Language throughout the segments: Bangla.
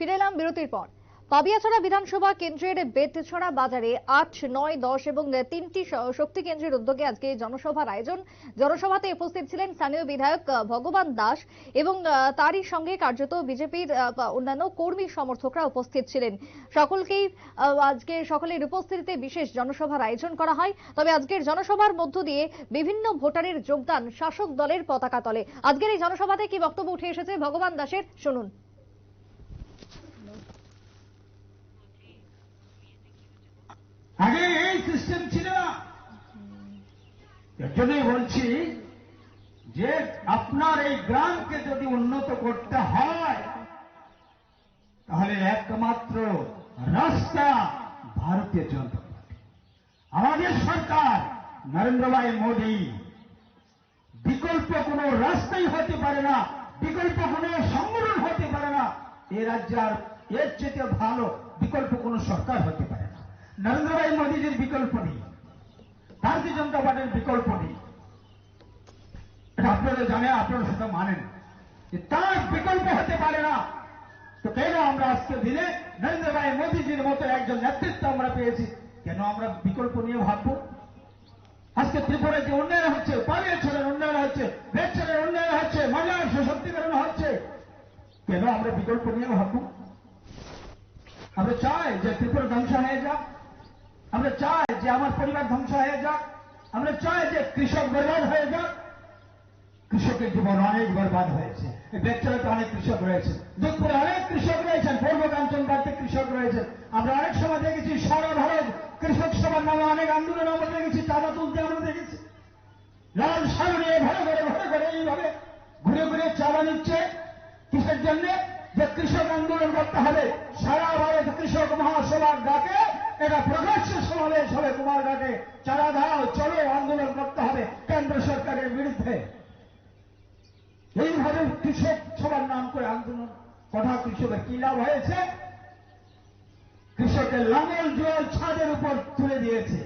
ফিরে এলাম বিরতির পর। পাবিয়াছড়া বিধানসভা কেন্দ্রের বেতছড়া বাজারে আট, নয়, দশ এবং তিনটি শক্তি কেন্দ্রের উদ্যোগে আজকে জনসভার আয়োজন। জনসভাতে উপস্থিত ছিলেন স্থানীয় বিধায়ক ভগবান দাস এবং তারই সঙ্গে কার্যত বিজেপির অন্যান্য কর্মী সমর্থকরা উপস্থিত ছিলেন। সকলকেই আজকে সকলের উপস্থিতিতে বিশেষ জনসভার আয়োজন করা হয়। তবে আজকের জনসভার মধ্য দিয়ে বিভিন্ন ভোটারের যোগদান শাসক দলের পতাকা তলে। আজকের এই জনসভাতে কি বক্তব্য উঠে এসেছে ভগবান দাসের? শুনুন। এই সিস্টেম ছিল না। এর বলছি যে আপনার এই গ্রামকে যদি উন্নত করতে হয়, তাহলে একমাত্র রাস্তা ভারতীয় জনতা পার্টি। আমাদের সরকার নরেন্দ্র ভাই মোদী, বিকল্প কোনো রাস্তাই হতে পারে না, বিকল্প কোনো সংগঠন হতে পারে না। এ রাজ্যে আর এর চেয়ে ভালো বিকল্প কোনো সরকার হতে পারে নরেন্দ্র ভাই মোদীজির বিকল্প নেই। ভারতীয় জনতা পার্টির বিকল্প নেই। আপনারা জানেন, আপনারা সেটা মানেন। যে তার বিকল্প হতে পারে না। তো কেন আমরা আজকে দিনে নরেন্দ্র ভাই মোদীজির মতো একজন নেতৃত্ব আমরা পেয়েছি? কেন আমরা বিকল্প নিয়ে ভাববো? আজকে ত্রিপুরায় যে উন্নয়ন হচ্ছে পালিয়েশ্বরের উন্নয়ন হচ্ছে বেচরের উন্নয়ন হচ্ছে, মহিলার সশক্তিকরণ হচ্ছে, কেন আমরা বিকল্প নিয়ে ভাববো? আমরা চাই যে ত্রিপুরা ধ্বংস হয়ে যাক। আমার পরিবার ধ্বংস হয়ে যাক। আমরা চাই যে কৃষক বরবাদ হয়ে যাক। কৃষকের জীবন অনেক বরবাদ হয়েছে। বেচরাতে অনেক কৃষক রয়েছে। দুধপুরে অনেক কৃষক রয়েছেন। পূর্ব কাঞ্চনবাড়িতে কৃষক রয়েছেন। আমরা অনেক সময় দেখেছি সারা ভারত কৃষক সভার নামে অনেক আন্দোলন আমরা দেখেছি চাঁদা তুলতে আমরা দেখেছি। লাল সার নিয়ে ঘরে ঘরে ঘরে ঘরে এইভাবে ঘুরে ঘুরে চাঁদা নিচ্ছে। কিসের জন্য? যে কৃষক আন্দোলন করতে হবে। সারা ভারত কৃষক মহাসভার ডাকে। এটা প্রকাশ্য সমাবেশ হবে চারা দাও, চলো আন্দোলন করতে হবে কেন্দ্র সরকারের বিরুদ্ধে। এইভাবে কৃষক সবার নাম করে আন্দোলন কথা কৃষকের কি লাভ হয়েছে? কৃষকের লাঙল জল ছাদের উপর তুলে দিয়েছে।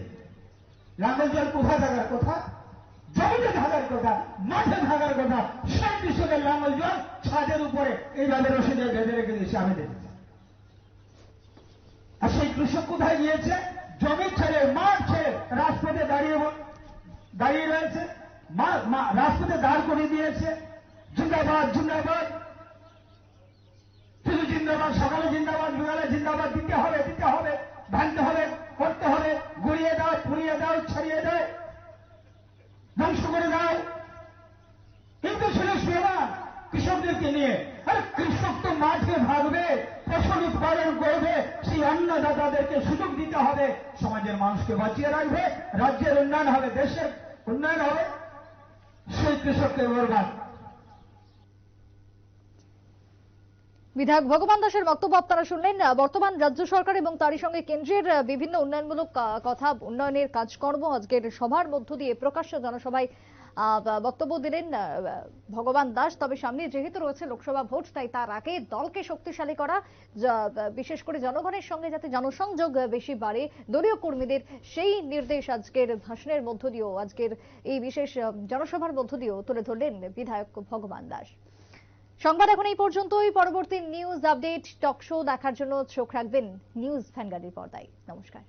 লাঙল জল কোথায় থাকার কথা? জমিতে থাকার কথা, মাঠে থাকার কথা। সেই কৃষকের লাঙল জল ছাদের উপরে এইভাবে রসিদে বেঁধে রেখে দিয়েছে আমি দেখেছি। আর সেই কৃষক কোথায় গিয়েছে? জমি ছেড়ে, মাঠ ছেড়ে রাজপথে দাঁড়িয়ে দাঁড়িয়ে রয়েছে। রাজপথে দাঁড় করিয়ে দিয়েছে। জিন্দাবাদ জিন্দাবাদ। শুধু জিন্দাবাদ, সকালে জিন্দাবাদ বিকালে জিন্দাবাদ। দিতে হবে দিতে হবে, ভাঙতে হবে, করতে হবে। গুড়িয়ে দাও, পুড়িয়ে দাও, ছড়িয়ে দাও। ধ্বংস করে দাও। কিন্তু ছিল সেবা কৃষকদেরকে নিয়ে। আরে কৃষক তো মাঠে ভাগবে, ফসল উৎপাদন সেই অন্নদাতাদেরকে সুযোগ দিতে হবে, সমাজের মানুষকে বাঁচিয়ে রাখবে, রাজ্যের উন্নয়ন হবে, দেশের উন্নয়ন হবে। সেই কৃষককে বরবাদ বিধায়ক ভগবান দাসের বক্তব্য আপনারা শুনলেন। বর্তমান রাজ্য সরকার এবং তারই সঙ্গে কেন্দ্রের বিভিন্ন উন্নয়নমূলক কথা, উন্নয়নের কাজকর্ম আজকের সভার মধ্য দিয়ে প্রকাশ্য জনসভায় বক্তব্য দিলেন ভগবান দাস। তবে সামনে যেহেতু রয়েছে লোকসভা ভোট, তাই তার আগে দলকে শক্তিশালী করা বিশেষ করে জনগণের সঙ্গে যাতে জনসংযোগ বেশি বাড়ে, দলীয় কর্মীদের সেই নির্দেশ আজকের ভাষণের মধ্য দিয়েও, আজকের এই বিশেষ জনসভার মধ্য দিয়েও তুলে ধরলেন বিধায়ক ভগবান দাস। সংবাদ এখন এই পর্যন্তই। পরবর্তী নিউজ আপডেট টক শো দেখার জন্য চোখ রাখবেন নিউজ ভ্যানগার্ডের পর্দায়। নমস্কার।